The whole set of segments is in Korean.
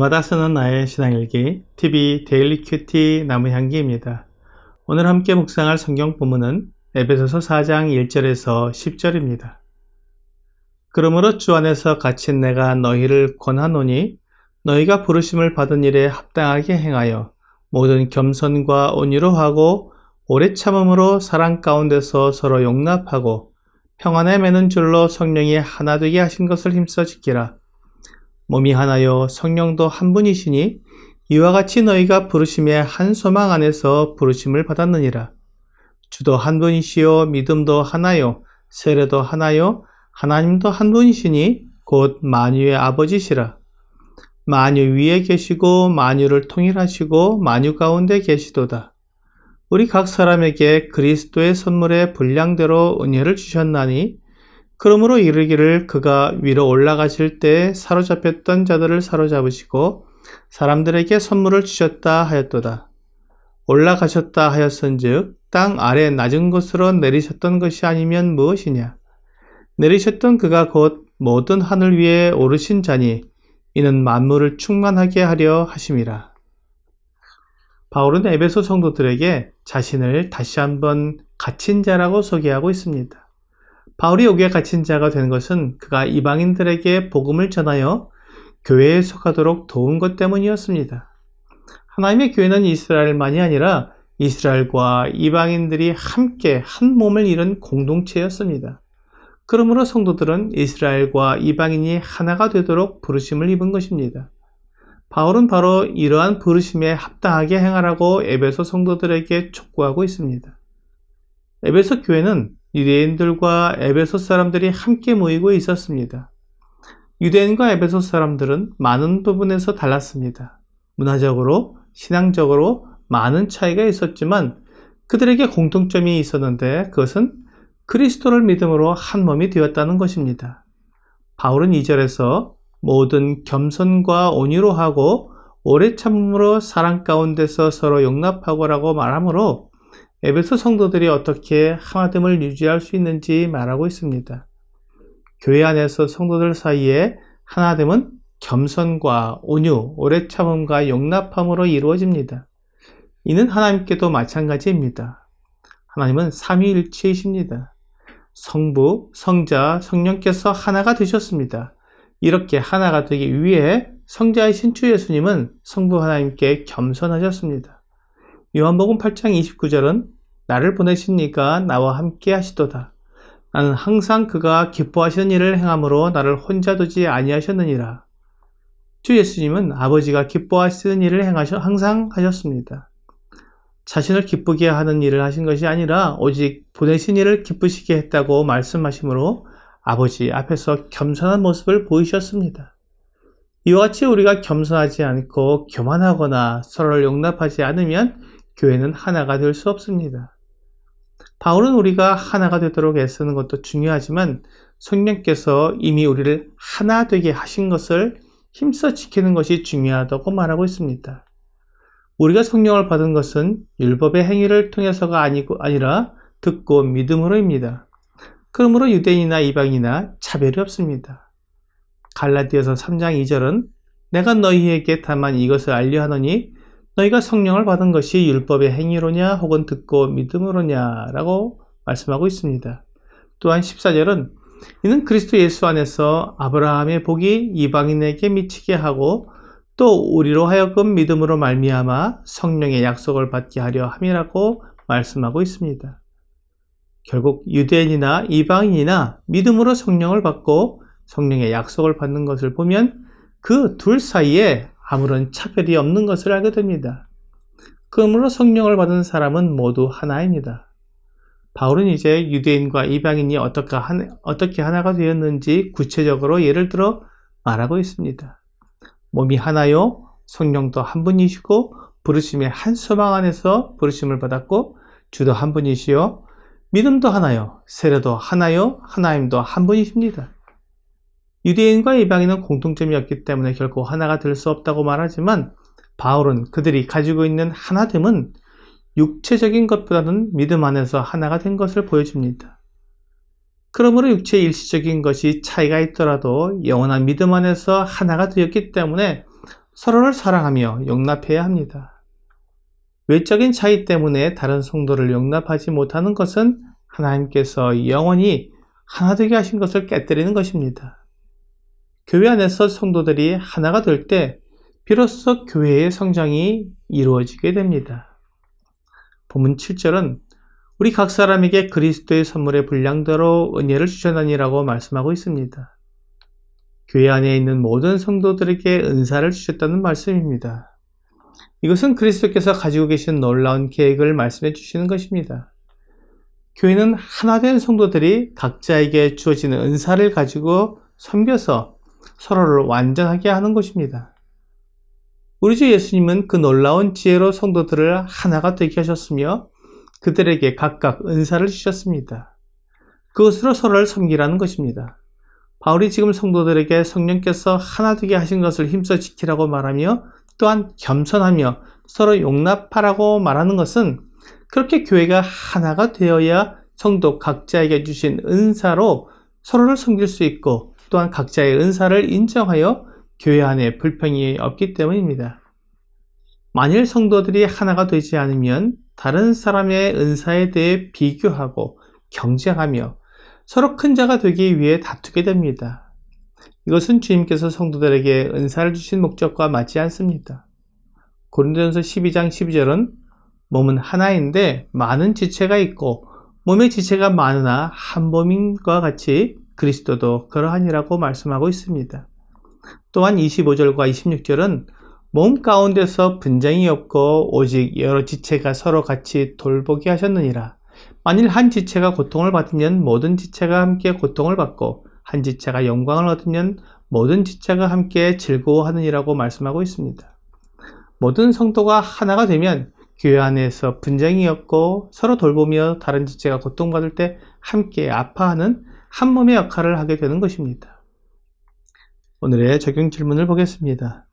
날마다 쓰는 나의 신앙일기 TV 데일리 큐티 나무향기입니다. 오늘 함께 묵상할 성경 본문은 에베소서 4장 1절에서 10절입니다. 그러므로 주 안에서 갇힌 내가 너희를 권하노니 너희가 부르심을 받은 일에 합당하게 행하여 모든 겸손과 온유로 하고 오래 참음으로 사랑 가운데서 서로 용납하고 평안에 매는 줄로 성령이 하나 되게 하신 것을 힘써 지키라. 몸이 하나요 성령도 한 분이시니 이와 같이 너희가 부르심의 한 소망 안에서 부르심을 받았느니라. 주도 한 분이시요 믿음도 하나요 세례도 하나요 하나님도 한 분이시니 곧 만유의 아버지시라. 만유 위에 계시고 만유를 통일하시고 만유 가운데 계시도다. 우리 각 사람에게 그리스도의 선물의 분량대로 은혜를 주셨나니 그러므로 이르기를 그가 위로 올라가실 때 사로잡혔던 자들을 사로잡으시고 사람들에게 선물을 주셨다 하였도다. 올라가셨다 하였은즉 땅 아래 낮은 곳으로 내리셨던 것이 아니면 무엇이냐? 내리셨던 그가 곧 모든 하늘 위에 오르신 자니 이는 만물을 충만하게 하려 하심이라. 바울은 에베소 성도들에게 자신을 다시 한번 갇힌 자라고 소개하고 있습니다. 바울이 여기에 갇힌 자가 된 것은 그가 이방인들에게 복음을 전하여 교회에 속하도록 도운 것 때문이었습니다. 하나님의 교회는 이스라엘만이 아니라 이스라엘과 이방인들이 함께 한 몸을 이룬 공동체였습니다. 그러므로 성도들은 이스라엘과 이방인이 하나가 되도록 부르심을 입은 것입니다. 바울은 바로 이러한 부르심에 합당하게 행하라고 에베소 성도들에게 촉구하고 있습니다. 에베소 교회는 유대인들과 에베소 사람들이 함께 모이고 있었습니다. 유대인과 에베소 사람들은 많은 부분에서 달랐습니다. 문화적으로, 신앙적으로 많은 차이가 있었지만 그들에게 공통점이 있었는데 그것은 그리스도를 믿음으로 한 몸이 되었다는 것입니다. 바울은 2절에서 모든 겸손과 온유로 하고 오래 참음으로 사랑 가운데서 서로 용납하고라고 말하므로 에베소 성도들이 어떻게 하나됨을 유지할 수 있는지 말하고 있습니다. 교회 안에서 성도들 사이에 하나됨은 겸손과 온유, 오래 참음과 용납함으로 이루어집니다. 이는 하나님께도 마찬가지입니다. 하나님은 삼위일체이십니다. 성부, 성자, 성령께서 하나가 되셨습니다. 이렇게 하나가 되기 위해 성자이신 주 예수님은 성부 하나님께 겸손하셨습니다. 요한복음 8장 29절은 나를 보내시니까 나와 함께 하시도다. 나는 항상 그가 기뻐하시는 일을 행함으로 나를 혼자 두지 아니하셨느니라. 주 예수님은 아버지가 기뻐하시는 일을 행하셔 항상 하셨습니다. 자신을 기쁘게 하는 일을 하신 것이 아니라 오직 보내신 일을 기쁘시게 했다고 말씀하시므로 아버지 앞에서 겸손한 모습을 보이셨습니다. 이와 같이 우리가 겸손하지 않고 교만하거나 서로를 용납하지 않으면 교회는 하나가 될 수 없습니다. 바울은 우리가 하나가 되도록 애쓰는 것도 중요하지만 성령께서 이미 우리를 하나 되게 하신 것을 힘써 지키는 것이 중요하다고 말하고 있습니다. 우리가 성령을 받은 것은 율법의 행위를 통해서가 아니고 아니라 듣고 믿음으로입니다. 그러므로 유대인이나 이방이나 차별이 없습니다. 갈라디아서 3장 2절은 내가 너희에게 다만 이것을 알려 하노니 너희가 성령을 받은 것이 율법의 행위로냐 혹은 듣고 믿음으로냐 라고 말씀하고 있습니다. 또한 14절은 이는 그리스도 예수 안에서 아브라함의 복이 이방인에게 미치게 하고 또 우리로 하여금 믿음으로 말미암아 성령의 약속을 받게 하려 함이라고 말씀하고 있습니다. 결국 유대인이나 이방인이나 믿음으로 성령을 받고 성령의 약속을 받는 것을 보면 그 둘 사이에 아무런 차별이 없는 것을 알게 됩니다. 그러므로 성령을 받은 사람은 모두 하나입니다. 바울은 이제 유대인과 이방인이 어떻게, 하나가 되었는지 구체적으로 예를 들어 말하고 있습니다. 몸이 하나요, 성령도 한 분이시고 부르심의 한 소망 안에서 부르심을 받았고 주도 한 분이시요, 믿음도 하나요, 세례도 하나요, 하나님도 한 분이십니다. 유대인과 이방인은 공통점이었기 때문에 결코 하나가 될 수 없다고 말하지만 바울은 그들이 가지고 있는 하나됨은 육체적인 것보다는 믿음 안에서 하나가 된 것을 보여줍니다. 그러므로 육체 일시적인 것이 차이가 있더라도 영원한 믿음 안에서 하나가 되었기 때문에 서로를 사랑하며 용납해야 합니다. 외적인 차이 때문에 다른 성도를 용납하지 못하는 것은 하나님께서 영원히 하나 되게 하신 것을 깨뜨리는 것입니다. 교회 안에서 성도들이 하나가 될 때 비로소 교회의 성장이 이루어지게 됩니다. 본문 7절은 우리 각 사람에게 그리스도의 선물의 분량대로 은혜를 주셨느니라고 말씀하고 있습니다. 교회 안에 있는 모든 성도들에게 은사를 주셨다는 말씀입니다. 이것은 그리스도께서 가지고 계신 놀라운 계획을 말씀해 주시는 것입니다. 교회는 하나된 성도들이 각자에게 주어지는 은사를 가지고 섬겨서 서로를 완전하게 하는 것입니다. 우리 주 예수님은 그 놀라운 지혜로 성도들을 하나가 되게 하셨으며 그들에게 각각 은사를 주셨습니다. 그것으로 서로를 섬기라는 것입니다. 바울이 지금 성도들에게 성령께서 하나 되게 하신 것을 힘써 지키라고 말하며 또한 겸손하며 서로 용납하라고 말하는 것은 그렇게 교회가 하나가 되어야 성도 각자에게 주신 은사로 서로를 섬길 수 있고 또한 각자의 은사를 인정하여 교회 안에 불평이 없기 때문입니다. 만일 성도들이 하나가 되지 않으면 다른 사람의 은사에 대해 비교하고 경쟁하며 서로 큰 자가 되기 위해 다투게 됩니다. 이것은 주님께서 성도들에게 은사를 주신 목적과 맞지 않습니다. 고린도전서 12장 12절은 몸은 하나인데 많은 지체가 있고 몸의 지체가 많으나 한 몸인과 같이 그리스도도 그러하니라고 말씀하고 있습니다. 또한 25절과 26절은 몸 가운데서 분쟁이 없고 오직 여러 지체가 서로 같이 돌보게 하셨느니라. 만일 한 지체가 고통을 받으면 모든 지체가 함께 고통을 받고 한 지체가 영광을 얻으면 모든 지체가 함께 즐거워하느니라고 말씀하고 있습니다. 모든 성도가 하나가 되면 교회 안에서 분쟁이 없고 서로 돌보며 다른 지체가 고통받을 때 함께 아파하는 한 몸의 역할을 하게 되는 것입니다. 오늘의 적용 질문을 보겠습니다.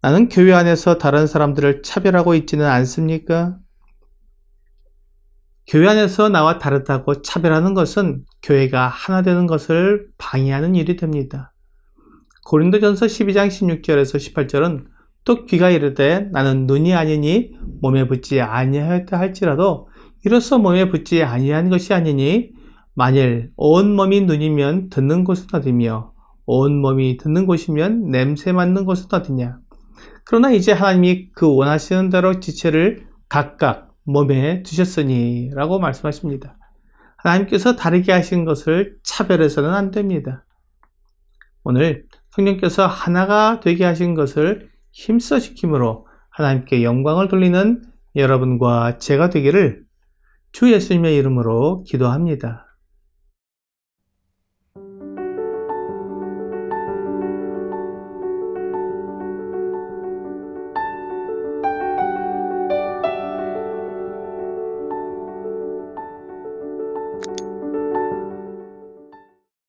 나는 교회 안에서 다른 사람들을 차별하고 있지는 않습니까? 교회 안에서 나와 다르다고 차별하는 것은 교회가 하나 되는 것을 방해하는 일이 됩니다. 고린도전서 12장 16절에서 18절은 또 귀가 이르되 나는 눈이 아니니 몸에 붙지 아니하였다 할지라도 이로써 몸에 붙지 아니한 것이 아니니 만일 온 몸이 눈이면 듣는 곳은 어디며 온 몸이 듣는 곳이면 냄새 맡는 곳은 어디냐 그러나 이제 하나님이 그 원하시는 대로 지체를 각각 몸에 두셨으니 라고 말씀하십니다. 하나님께서 다르게 하신 것을 차별해서는 안 됩니다. 오늘 성령께서 하나가 되게 하신 것을 힘써 지킴으로 하나님께 영광을 돌리는 여러분과 제가 되기를 주 예수님의 이름으로 기도합니다.